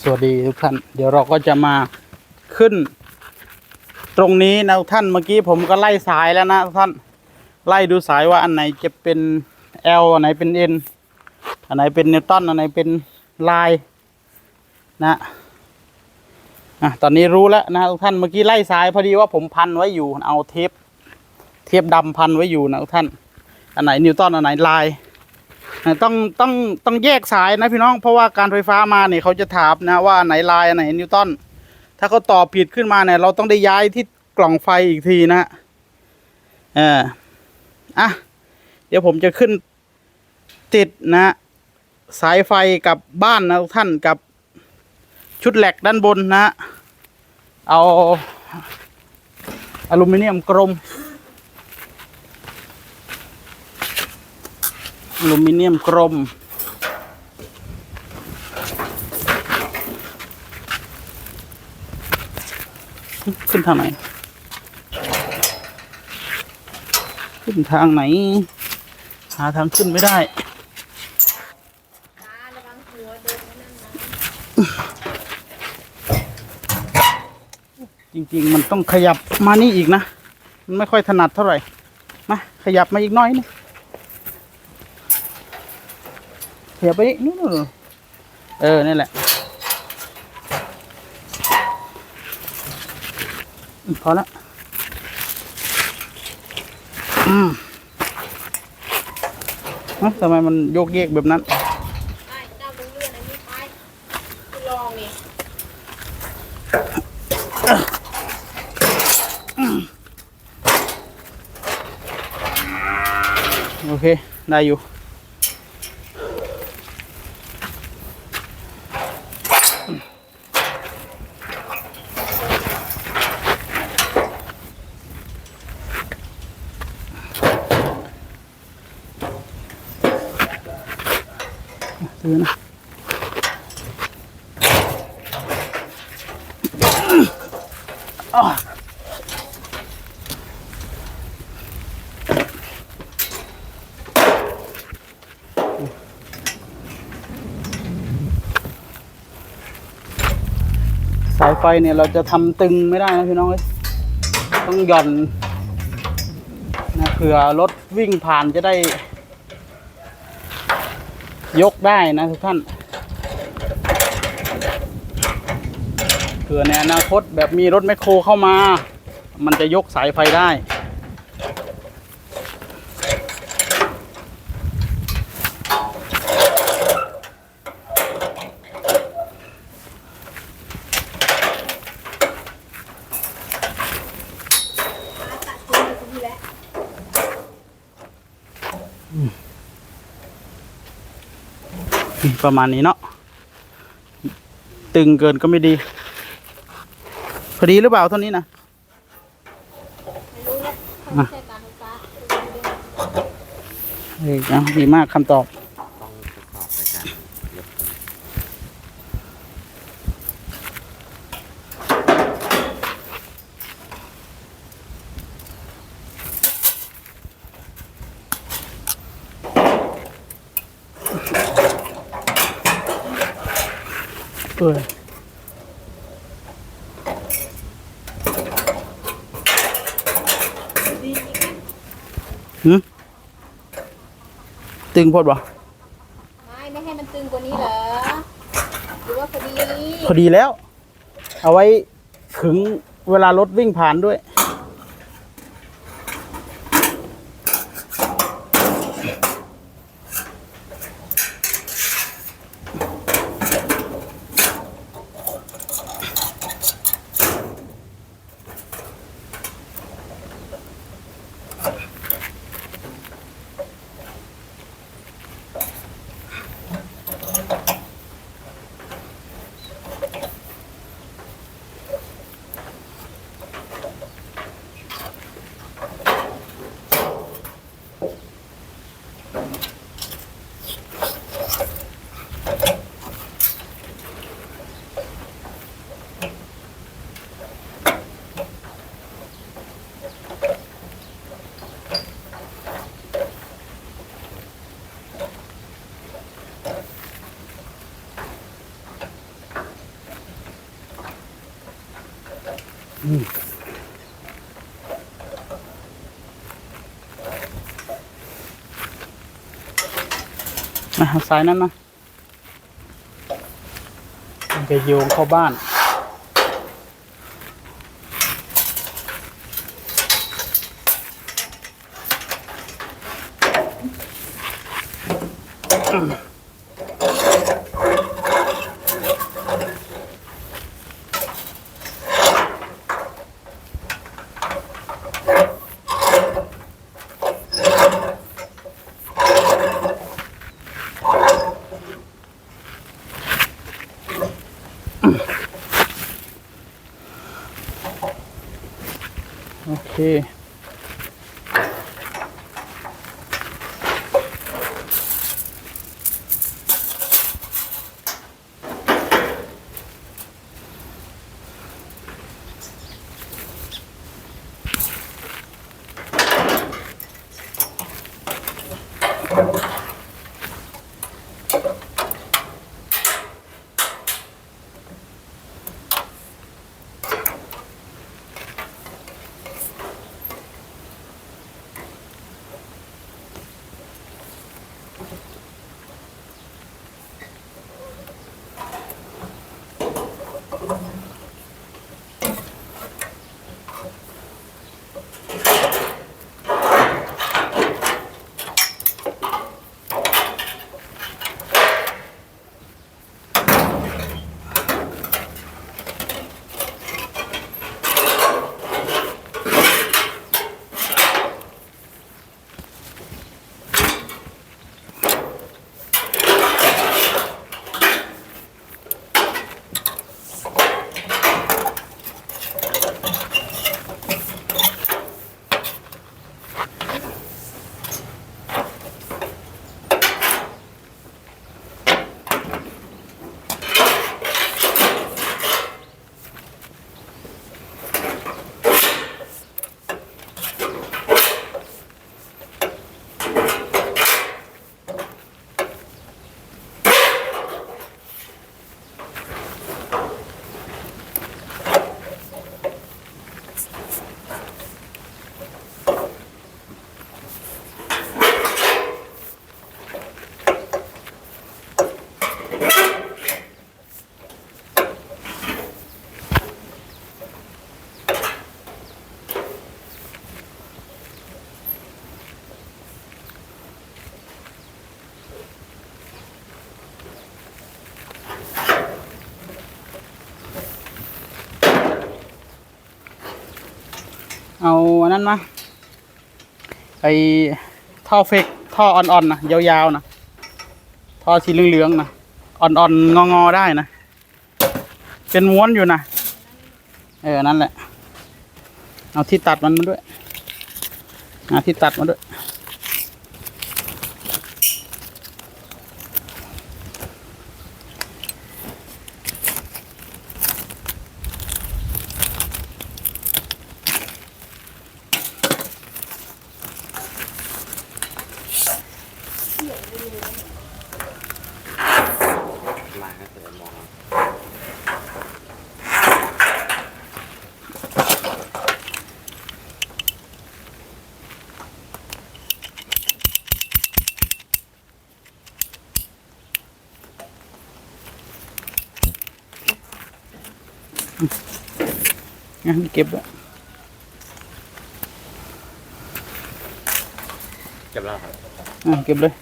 สวัสดีทุกท่าน เดี๋ยวเราก็จะมาขึ้น ตรงนี้นะท่านเมื่อกี้ผมก็ไล่สายแล้วนะท่านไล่ดูสายว่าอันไหนจะเป็น L อันไหนเป็น N อันไหนเป็นนิวตันอันไหนเป็นลายนะอะตอนนี้รู้แล้วนะทุกท่านเมื่อกี้ไล่สายพอดีว่าผมพันไว้อยู่เอาเทปเทปดำพันไว้อยู่นะทุกท่าน อันไหนนิวตันอันไหนลาย ต้องต้องต้องแยกสายนะพี่น้องเพราะว่าการไฟฟ้ามาเนี่ยเขาจะถามนะว่าไหนลายไหนนิวตันถ้าเขาตอบผิดขึ้นมาเนี่ย เราต้องได้ย้ายที่กล่องไฟอีกทีนะเอออะเดี๋ยวผมจะขึ้นติดนะ สายไฟกับบ้านนะทุกท่านกับชุดแหลกด้านบนนะ เอาอลูมิเนียมกลม อลูมิเนียมกรมขึ้นทางไหน ขึ้นทางไหน หาทางขึ้นไม่ได้จริงๆ มันต้องขยับมานี่อีกนะ มันไม่ค่อยถนัดเท่าไหร่ มา ขยับมาอีกน้อยนึง ขยับไปอีกนู่นเออนี่แหละอืมพอละอืมเอ้าทำไมมันโยกเยกแบบนั้นไอ้เจ้าดูเรื่องอันนี้ไปคุณลองนี่โอเค ได้อยู่ายไฟเนี่ยเราจะทำตึงไม่ได้นะพี่น้องเอ้ยต้องหย่อนนะเผื่อรถวิ่งผ่านจะได้ ยกได้นะทุกท่านเผื่อในอนาคตแบบมีรถแมคโครเข้ามา มันจะยกสายไฟได้ ตัดคุณคุณนี่แหละ ประมาณนี้เนาะตึงเกินก็ไม่ดี พอดีหรือเปล่าเท่านี้นะเขาไม่ใช่การไฟฟ้าเอ้ยเอดีมากคำตอบ ต้องประกอบในการยกขึ้น เออดีจริงไหมหืมตึงโพดบ่ไม่ไม่ให้มันตึงกว่านี้เหรอ หรือว่าพอดี พอดีแล้ว เอาไว้ขึงเวลารถวิ่งผ่านด้วย มาสายนั้นนะมันจะโยงเข้าบ้าน เค เอาอันนั้นมาไอท่อเฟกท่ออ่อนๆนะยาวๆนะท่อสีเหลืองๆนะอ่อนๆงอๆได้นะเป็นม้วนอยู่นะเออนั่นแหละ เอาที่ตัดมันมาด้วยเอาที่ตัดมาด้วย งั้นเก็บไว้เก็บแล้วครับอะเก็บเลย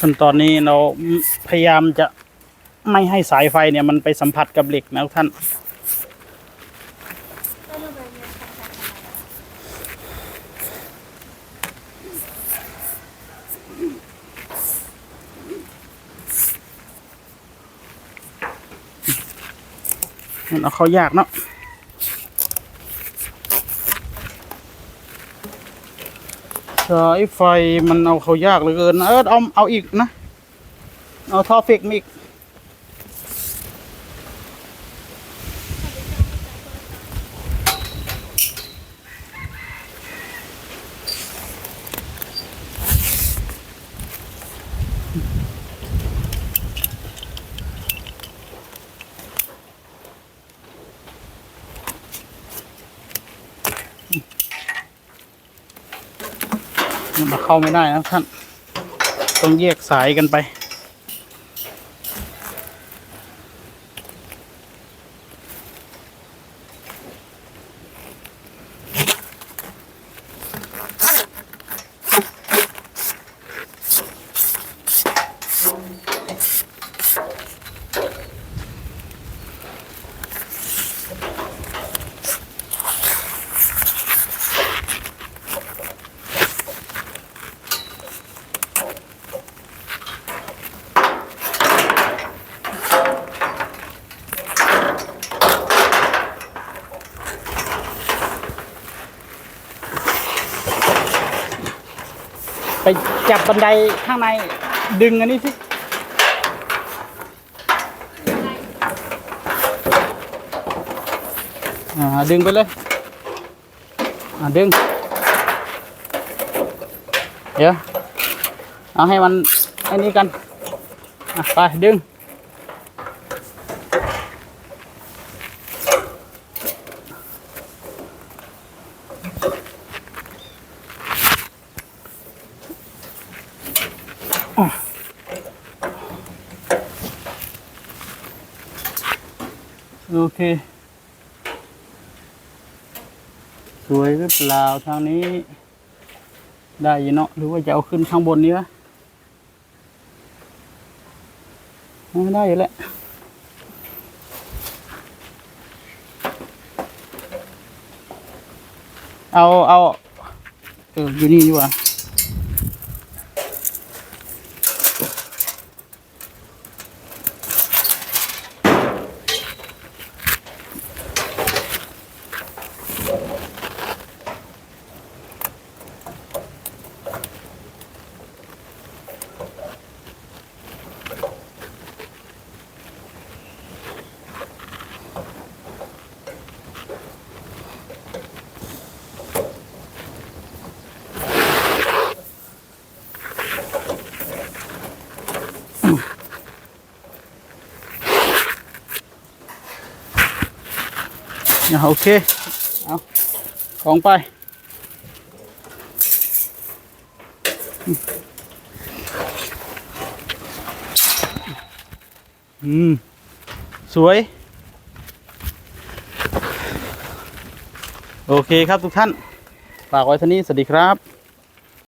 ขั้นตอนนี้เราพยายามจะไม่ให้สายไฟเนี่ยมันไปสัมผัสกับเหล็กนะท่าน มันเอาเขายากเนาะ สายไฟมันเอาเขายากเหลือเกิน เออเอาเอาอีกนะ เอาท่อฟิกมาอีก มันมาเข้าไม่ได้นะท่าน ต้องแยกสายกันไป ไป จับบันไดข้างในดึงอันนี้สิดึงไปเลยดึง เดี๋ยว เอาให้มันอันนี้กัน ไปดึง โอเค สวยหรือเปล่าทางนี้ ได้อยู่เนาะหรือว่าจะเอาขึ้นข้างบนนี้วะไม่ได้อยู่แล้วเอาเอาเอออยู่นี่ดีกว่า นี่ยโอเค เอาของไป อืม สวย โอเคครับทุกท่าน ฝากไว้ท่านี้ สวัสดีครับ